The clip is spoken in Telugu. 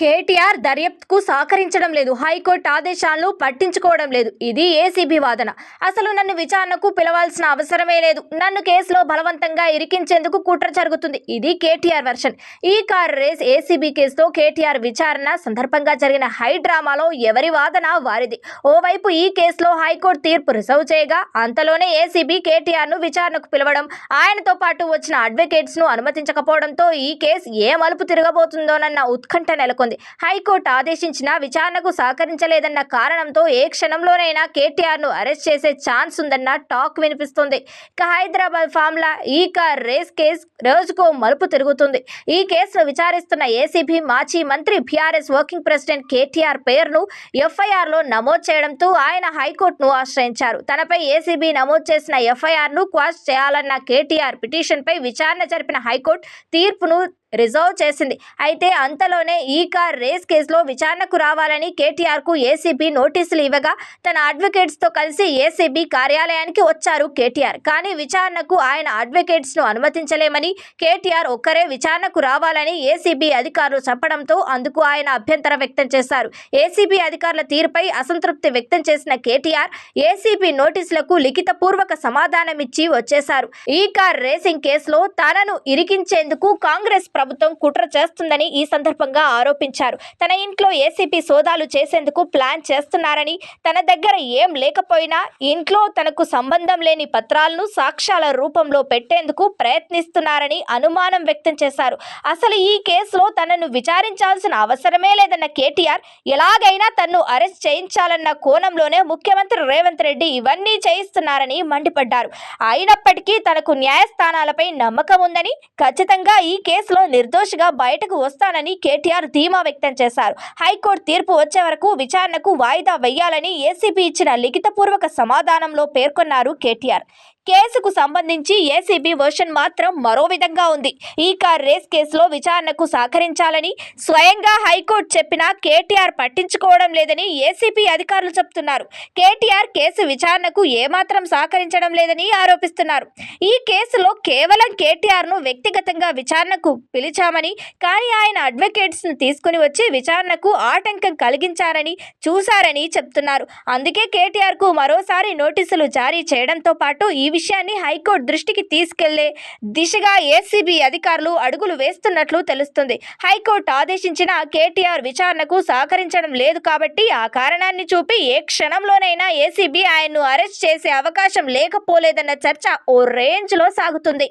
కేటీఆర్ దర్యాప్తుకు సహకరించడం లేదు. హైకోర్టు ఆదేశాలను పట్టించుకోవడం లేదు. ఇది ఏసీబీ వాదన. అసలు నన్ను విచారణకు పిలవాల్సిన అవసరమే లేదు. నన్ను కేసులో బలవంతంగా ఇరికించేందుకు కుట్ర జరుగుతుంది. ఇది కేటీఆర్ వెర్షన్. ఈ కార్ రేస్ ఏసీబీ కేసులో కేటీఆర్ విచారణ సందర్భంగా జరిగిన హై డ్రామాలో ఎవరి వాదన వారిది. ఓవైపు ఈ కేసులో హైకోర్టు తీర్పు రిజర్వ్ చేయగా అంతలోనే ఏసీబీ కేటీఆర్ను విచారణకు పిలవడం ఆయనతో పాటు వచ్చిన అడ్వకేట్స్ను అనుమతించకపోవడంతో ఈ కేసు ఏ మలుపు తిరగబోతుందోనన్న ఉత్కంఠ నెలకొంది. హైకోర్టు ఆదేశించిన విచారణకు సహకరించలేదన్న కారణంతో ఏ క్షణంలోనైనా కేటీఆర్ను అరెస్ట్ చేసే ఛాన్స్ ఉందన్న టాక్ వినిపిస్తుంది. ఇక హైదరాబాద్ ఫామ్లా ఈ కార్ రేస్ కేసు రోజుకో మలుపు తిరుగుతుంది. ఈ కేసును విచారిస్తున్న ఏసీబీ మాజీ మంత్రి బీఆర్ఎస్ వర్కింగ్ ప్రెసిడెంట్ కేటీఆర్ పేరును ఎఫ్ఐఆర్లో నమోదు చేయడంతో ఆయన హైకోర్టును ఆశ్రయించారు. తనపై ఏసీబీ నమోదు చేసిన ఎఫ్ఐఆర్ను క్వాష్ చేయాలన్న కేటీఆర్ పిటిషన్పై విచారణ జరిపిన హైకోర్టు తీర్పును రిజర్వ్ చేసింది. అయితే అంతలోనే ఈ కార్ రేస్ కేసులో విచారణకు రావాలని కేటీఆర్కు ఏసీబీ నోటీసులు ఇవ్వగా తన అడ్వకేట్స్తో కలిసి ఏసీబీ కార్యాలయానికి వచ్చారు కేటీఆర్. కానీ విచారణకు ఆయన అడ్వకేట్స్ను అనుమతించలేమని కేటీఆర్ ఒక్కరే విచారణకు రావాలని ఏసీబీ అధికారులు చెప్పడంతో అందుకు ఆయన అభ్యంతరం వ్యక్తం చేశారు. ఏసీబీ అధికారుల తీరుపై అసంతృప్తి వ్యక్తం చేసిన కేటీఆర్ ఏసీబీ నోటీసులకు లిఖితపూర్వక సమాధానమిచ్చి వచ్చేశారు. ఈ కార్ రేసింగ్ కేసులో తనను ఇరికించేందుకు కాంగ్రెస్ ప్రభుత్వం కుట్ర చేస్తుందని ఈ సందర్భంగా ఆరోపించారు. తన ఇంట్లో ఏసీపీ సోదాలు చేసేందుకు ప్లాన్ చేస్తున్నారని తన దగ్గర ఏం లేకపోయినా ఇంట్లో తనకు సంబంధం లేని పత్రాలను సాక్ష్యాల రూపంలో పెట్టేందుకు ప్రయత్నిస్తున్నారని అనుమానం వ్యక్తం చేశారు. అసలు ఈ కేసులో తనను విచారించాల్సిన అవసరమే లేదన్న కేటీఆర్ ఎలాగైనా తన్ను అరెస్ట్ చేయించాలన్న కోణంలోనే ముఖ్యమంత్రి రేవంత్ రెడ్డి ఇవన్నీ చేయిస్తున్నారని మండిపడ్డారు. అయినప్పటికీ తనకు న్యాయస్థానాలపై నమ్మకం ఉందని ఖచ్చితంగా ఈ కేసులో నిర్దోషిగా బయటకు వస్తానని కేటీఆర్ ధీమా వ్యక్తం చేశారు. హైకోర్టు తీర్పు వచ్చే వరకు విచారణకు వాయిదా వేయాలని ఏసీబీ ఇచ్చిన లిఖితపూర్వక సమాధానంలో పేర్కొన్నారు కేటీఆర్. కేసుకు సంబంధించి ఏసీబీ వర్షన్ మాత్రం మరో విధంగా ఉంది. ఈ కార్ రేస్ కేసులో విచారణకు సహకరించాలని స్వయంగా హైకోర్టు చెప్పినా కేటీఆర్ పట్టించుకోవడం లేదని ఏసీబీ అధికారులు చెప్తున్నారు. కేటీఆర్ కేసు విచారణకు ఏమాత్రం సహకరించడం లేదని ఆరోపిస్తున్నారు. ఈ కేసులో కేవలం కేటీఆర్ను వ్యక్తిగతంగా విచారణకు పిలిచామని కానీ ఆయన అడ్వకేట్స్ను తీసుకుని వచ్చి విచారణకు ఆటంకం కలిగించారని చూశారని చెప్తున్నారు. అందుకే కేటీఆర్కు మరోసారి నోటీసులు జారీ చేయడంతో పాటు ఈ విషయాన్ని హైకోర్టు దృష్టికి తీసుకెళ్ళే దిశగా ఏసీబీ అధికారులు అడుగులు వేస్తున్నట్లు తెలుస్తుంది. హైకోర్టు ఆదేశించిన కేటీఆర్ విచారణకు సహకరించడం లేదు కాబట్టి ఆ కారణాన్ని చూపి ఏ క్షణంలోనైనా ఏసీబీ ఆయన్ను అరెస్ట్ చేసే అవకాశం లేకపోలేదన్న చర్చ ఓ రేంజ్లో సాగుతుంది.